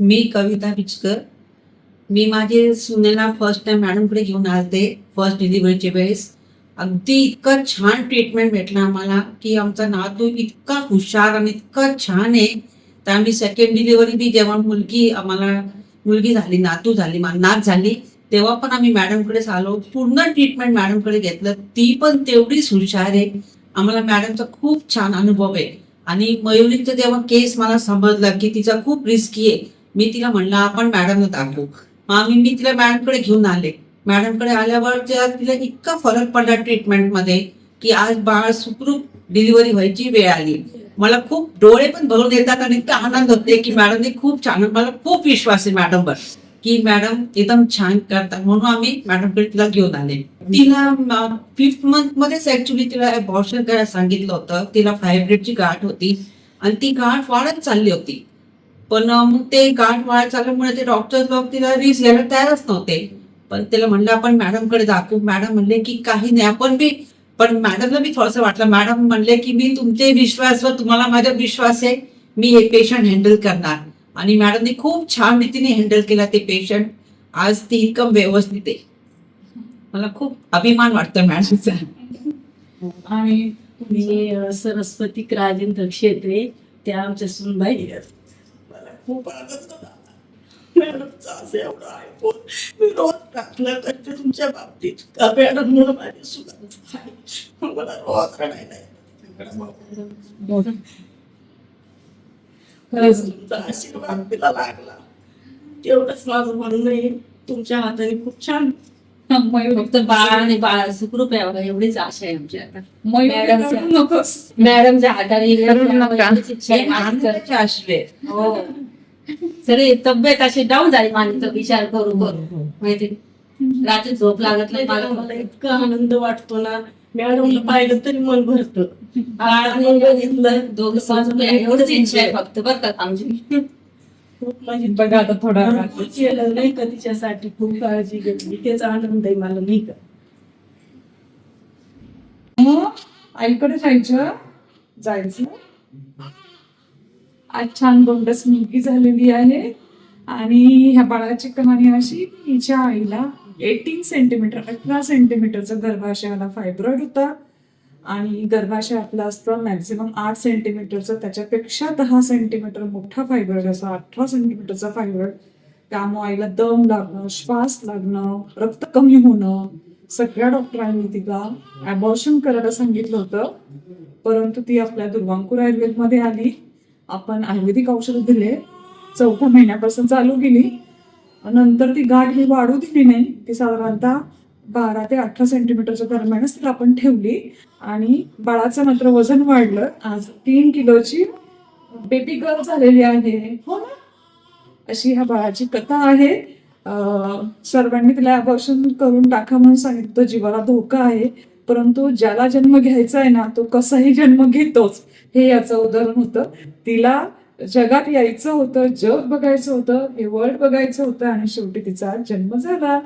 मी कविता picture. मी माझे सुनेला first time मॅडमकडे घेऊन आलते फर्स्ट डिलिव्हरीच्या वेळेस. अगदी इतकं छान ट्रीटमेंट भेटला आम्हाला की आमचा नातू इतका हुशार आणि इतका छान आहे. तर आम्ही सेकंड डिलिव्हरी बी जेव्हा मुलगी आम्हाला मुलगी झाली नातू झाली नात झाली तेव्हा पण आम्ही मॅडमकडेच आलो. पूर्ण ट्रीटमेंट मॅडमकडे घेतलं. ती पण तेवढीच हुशार आहे. आम्हाला मॅडमचा खूप छान अनुभव आहे. आणि मयुरीचं जेव्हा केस मला समजलं की तिचा खूप रिस्की आहे मी तिला म्हणलं आपण मॅडमला दाखवू. मग आम्ही मी तिला मॅडमकडे घेऊन आले. मॅडमकडे आल्यावर जेव्हा तिला इतका फरक पडला ट्रीटमेंटमध्ये की आज बाळ सुखरूप डिलिव्हरी व्हायची वेळ आली. मला खूप डोळे पण भरून येतात आणि इतका आनंद होते की मॅडमने खूप छान मला खूप विश्वास आहे मॅडमवर. की मॅडम एकदम छान करतात म्हणून आम्ही मॅडमकडे तिला घेऊन आले. तिला फिफ्थ मंथ मध्येच ऍक्च्युली तिला अबॉर्शन करायला सांगितलं होतं. तिला फायब्रेडची गाठ होती आणि ती गाठ वाढत चालली होती. पण मग ते गाठ वाढत चालल्यामुळे ते डॉक्टर लोक तिला रिस्क घ्यायला तयारच नव्हते. पण त्याला म्हणलं आपण मॅडमकडे दाखवू. मॅडम म्हणले की काही नाही आपण बी पण मॅडमला मी थोडंसं वाटलं. मॅडम म्हणले की मी तुमचे विश्वासवर तुम्हाला माझा विश्वास आहे. मी हे पेशंट हँडल करणार. आणि मॅडमने खूप छान रीतीने हँडल केला ते पेशंट आज ती इन्कम व्यवस्थित आहे. मला खूप अभिमान वाटतो मॅडमचा. आणि मी सरस्वती राजेंद्र क्षेत्रे त्या आमच्या सुनबाई. आहेत. मला खूप आनंद झाला. मॅडमचा असं एवढं ऐकून मी रोज प्रार्थना करते तुमच्या बाबतीत का मॅडम म्हणून मला रोज रडायला येतं. खरंच तुमचा आशीर्वाद तिला लागला तेवढंच माझं म्हणणं आहे तुमच्या हाताने खूप छान फक्त बाळ आणि बाळ सुखरूप यावं एवढीच आशा आहे आमची आता. मॅडमच्या नकोस. मॅडमच्या हाताने करू नका. एवढीच इच्छा आहे. हे माझी तर. हो. सगळी तब्येत अशी डाऊन झाली. माझी तर विचार करू करू. माहिती रात्री झोप लागत नाही मला मला इतका आनंद वाटतो ना. मॅडमला पाहिलं तरी मन भरतं. दोघं समजून एवढीच इच्छा आहे फक्त बरं का आमची? खूप म्हणजे बघा आता थोडा नाही का तिच्यासाठी? खूप काळजी घेतली. त्याचा आनंद आहे मला नाही का? मग आईकडे जायचं? जायचं? आज छान गोंडस मुलगी झालेली आहे. आणि ह्या बाळाची कहाणी अशी तिच्या आईला एटीन सेंटीमीटर अठरा सेंटीमीटरचा गर्भाशयाला फायब्रॉइड होता. आणि गर्भाशय आपला असतं मॅक्झिमम आठ सेंटीमीटरचा. त्याच्यापेक्षा दहा सेंटीमीटर मोठा फायब्रॉइड असा अठरा सेंटीमीटरचा फायब्रॉइड त्यामुळे आईला दम लागणं श्वास लागणं रक्त कमी होणं सगळ्या डॉक्टरांनी तिला अबॉर्शन करायला सांगितलं होतं. परंतु ती आपल्या दुर्वांकूर आयुर्वेदमध्ये आली. आपण आयुर्वेदिक औषध दिले. चौथ्या महिन्यापासून चालू केली. नंतर ती गाठ ही वाढू दिली नाही ती साधारणतः बारा ते अठरा सेंटीमीटरच्या दरम्यानच तिला आपण ठेवली. आणि बाळाचं मात्र वजन वाढलं. आज तीन किलोची बेबी गर्ल झालेली आहे. हो ना? अशी ह्या बाळाची कथा आहे. सर्वांनी तिला अबॉर्शन करून टाका म्हणून सांगितलं. जीवाला धोका आहे. परंतु ज्याला जन्म घ्यायचा आहे ना तो कसाही जन्म घेतोच. हे याचं उदाहरण होतं. तिला जगात यायचं होतं जग बघायचं होतं हे वर्ल्ड बघायचं होतं आणि शेवटी तिचा जन्म झाला.